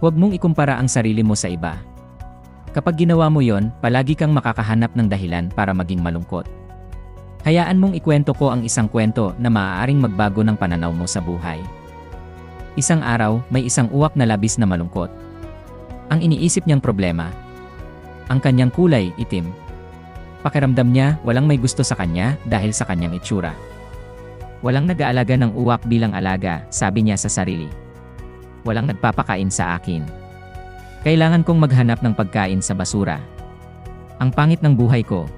Huwag mong ikumpara ang sarili mo sa iba. Kapag ginawa mo yon, palagi kang makakahanap ng dahilan para maging malungkot. Hayaan mong ikwento ko ang isang kwento na maaaring magbago ng pananaw mo sa buhay. Isang araw, may isang uwak na labis na malungkot. Ang iniisip niyang problema, ang kanyang kulay itim. Pakiramdam niya walang may gusto sa kanya dahil sa kanyang itsura. Walang nag-aalaga ng uwak bilang alaga, sabi niya sa sarili. Walang nagpapakain sa akin. Kailangan kong maghanap ng pagkain sa basura. Ang pangit ng buhay ko.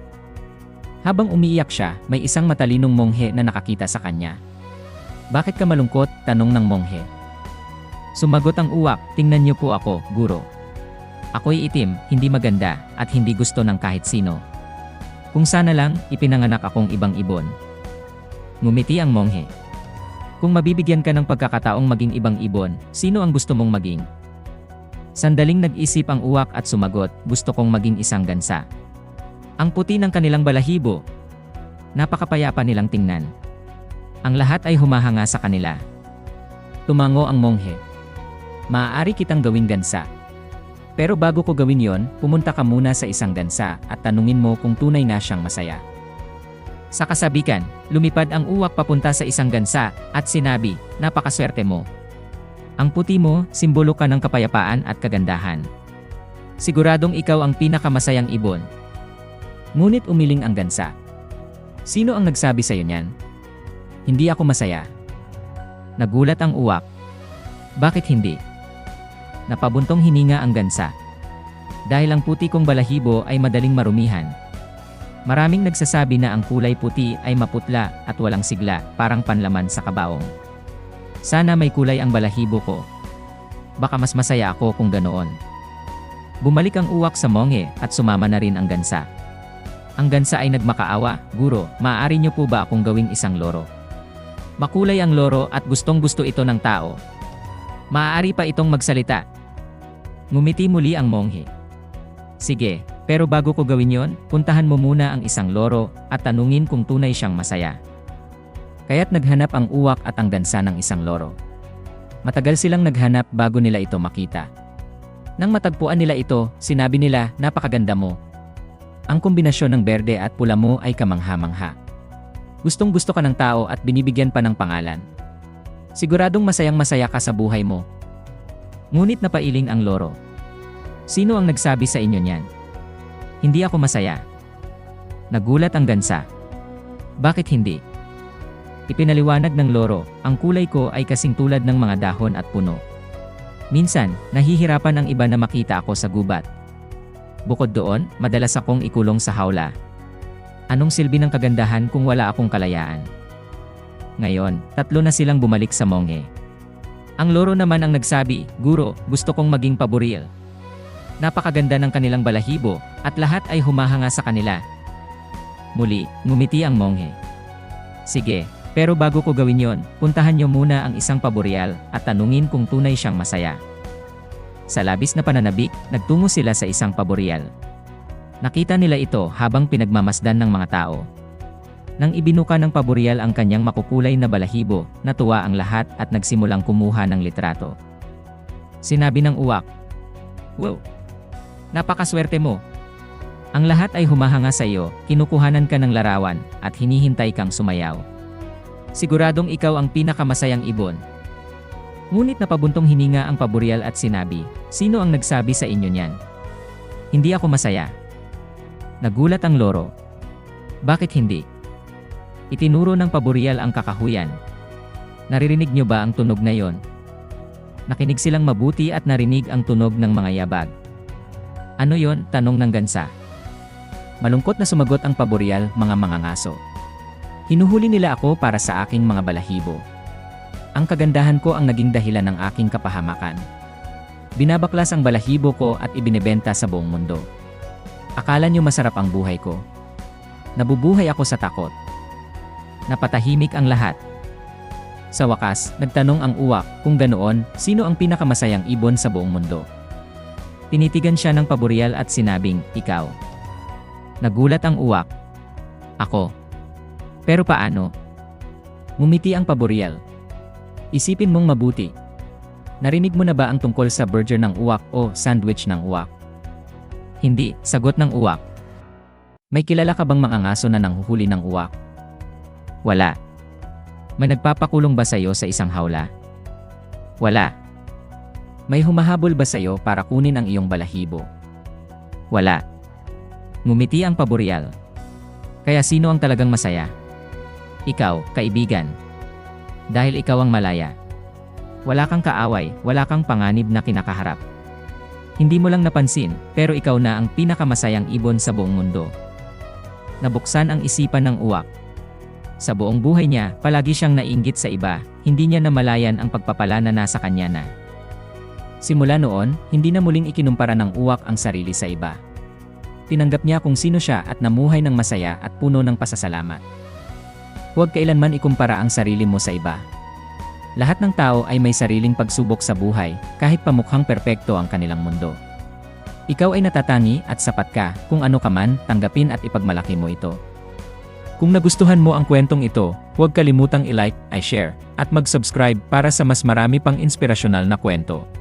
Habang umiiyak siya, may isang matalinong monghe na nakakita sa kanya. Bakit ka malungkot? Tanong ng monghe. Sumagot ang uwak, tingnan niyo po ako, guro. Ako'y itim, hindi maganda, at hindi gusto ng kahit sino. Kung sana lang, ipinanganak akong ibang ibon. Ngumiti ang monghe. Kung mabibigyan ka ng pagkakataong maging ibang ibon, sino ang gusto mong maging? Sandaling nag-isip ang uwak at sumagot, gusto kong maging isang gansa. Ang puti ng kanilang balahibo. Napakapayapa nilang tingnan. Ang lahat ay humahanga sa kanila. Tumango ang monghe. Maaari kitang gawing gansa. Pero bago ko gawin yon, pumunta ka muna sa isang gansa at tanungin mo kung tunay na siyang masaya. Sa kasabikan, lumipad ang uwak papunta sa isang gansa at sinabi, napakaswerte mo. Ang puti mo, simbolo ka ng kapayapaan at kagandahan. Siguradong ikaw ang pinakamasayang ibon. Ngunit umiling ang gansa. Sino ang nagsabi sa iyo niyan? Hindi ako masaya. Nagulat ang uwak. Bakit hindi? Napabuntong hininga ang gansa. Dahil ang puti kong balahibo ay madaling marumihan. Maraming nagsasabi na ang kulay puti ay maputla at walang sigla, parang panlaman sa kabaong. Sana may kulay ang balahibo ko. Baka mas masaya ako kung ganoon. Bumalik ang uwak sa monghe at sumama na rin ang gansa. Ang gansa ay nagmakaawa, Guro, maaari niyo po ba akong gawing isang loro? Makulay ang loro at gustong gusto ito ng tao. Maaari pa itong magsalita. Ngumiti muli ang monghe. Sige, pero bago ko gawin yon, puntahan mo muna ang isang loro at tanungin kung tunay siyang masaya. Kaya't naghanap ang uwak at ang gansa ng isang loro. Matagal silang naghanap bago nila ito makita. Nang matagpuan nila ito, sinabi nila, napakaganda mo. Ang kombinasyon ng berde at pula mo ay kamangha-mangha. Gustong gusto ka ng tao at binibigyan pa ng pangalan. Siguradong masayang masaya ka sa buhay mo. Ngunit napailing ang loro. Sino ang nagsabi sa inyo niyan? Hindi ako masaya. Nagulat ang gansa. Bakit hindi? Ipinaliwanag ng loro, ang kulay ko ay kasing tulad ng mga dahon at puno. Minsan, nahihirapan ang iba na makita ako sa gubat. Bukod doon, madalas akong ikulong sa hawla. Anong silbi ng kagandahan kung wala akong kalayaan? Ngayon, tatlo na silang bumalik sa monghe. Ang loro naman ang nagsabi, Guro, gusto kong maging paboril. Napakaganda ng kanilang balahibo, at lahat ay humahanga sa kanila. Muli, ngumiti ang monghe. Sige, pero bago ko gawin yon, puntahan niyo muna ang isang paboreal at tanungin kung tunay siyang masaya. Sa labis na pananabik, nagtungo sila sa isang paboreal. Nakita nila ito habang pinagmamasdan ng mga tao. Nang ibinuka ng paboreal ang kanyang makukulay na balahibo, natuwa ang lahat at nagsimulang kumuha ng litrato. Sinabi ng uwak, Wow! Napakaswerte mo! Ang lahat ay humahanga sa iyo, kinukuhanan ka ng larawan, at hinihintay kang sumayaw. Siguradong ikaw ang pinakamasayang ibon. Ngunit napabuntong hininga ang paboreal at sinabi, Sino ang nagsabi sa inyo niyan? Hindi ako masaya. Nagulat ang loro. Bakit hindi? Itinuro ng paboreal ang kakahuyan. Naririnig niyo ba ang tunog na yon? Nakinig silang mabuti at narinig ang tunog ng mga yabag. Ano yon? Tanong ng gansa. Malungkot na sumagot ang paboreal, mga mangangaso. Hinuhuli nila ako para sa aking mga balahibo. Ang kagandahan ko ang naging dahilan ng aking kapahamakan. Binabaklas ang balahibo ko at ibinebenta sa buong mundo. Akala niyo masarap ang buhay ko. Nabubuhay ako sa takot. Napatahimik ang lahat. Sa wakas, nagtanong ang uwak kung ganoon, sino ang pinakamasayang ibon sa buong mundo. Tinitigan siya ng paboreal at sinabing, ikaw. Nagulat ang uwak. Ako. Pero paano? Ngumiti ang paboreal. Isipin mong mabuti. Narinig mo na ba ang tungkol sa burger ng uwak o sandwich ng uwak? Hindi, sagot ng uwak. May kilala ka bang mga ngaso na nanghuhuli ng uwak? Wala. May nagpapakulong ba sa'yo sa isang hawla? Wala. May humahabol ba sa'yo para kunin ang iyong balahibo? Wala. Ngumiti ang paboreal. Kaya sino ang talagang masaya? Ikaw, kaibigan. Dahil ikaw ang malaya. Wala kang kaaway, wala kang panganib na kinakaharap. Hindi mo lang napansin, pero ikaw na ang pinakamasayang ibon sa buong mundo. Nabuksan ang isipan ng uwak. Sa buong buhay niya, palagi siyang nainggit sa iba, hindi niya namalayan ang pagpapala na nasa kanya na. Simula noon, hindi na muling ikinumpara ng uwak ang sarili sa iba. Tinanggap niya kung sino siya at namuhay ng masaya at puno ng pasasalamat. Huwag kailanman ikumpara ang sarili mo sa iba. Lahat ng tao ay may sariling pagsubok sa buhay, kahit pamukhang perpekto ang kanilang mundo. Ikaw ay natatangi at sapat ka, kung ano ka man, tanggapin at ipagmalaki mo ito. Kung nagustuhan mo ang kwentong ito, huwag kalimutang i-like, i-share, at mag-subscribe para sa mas marami pang inspirasyonal na kwento.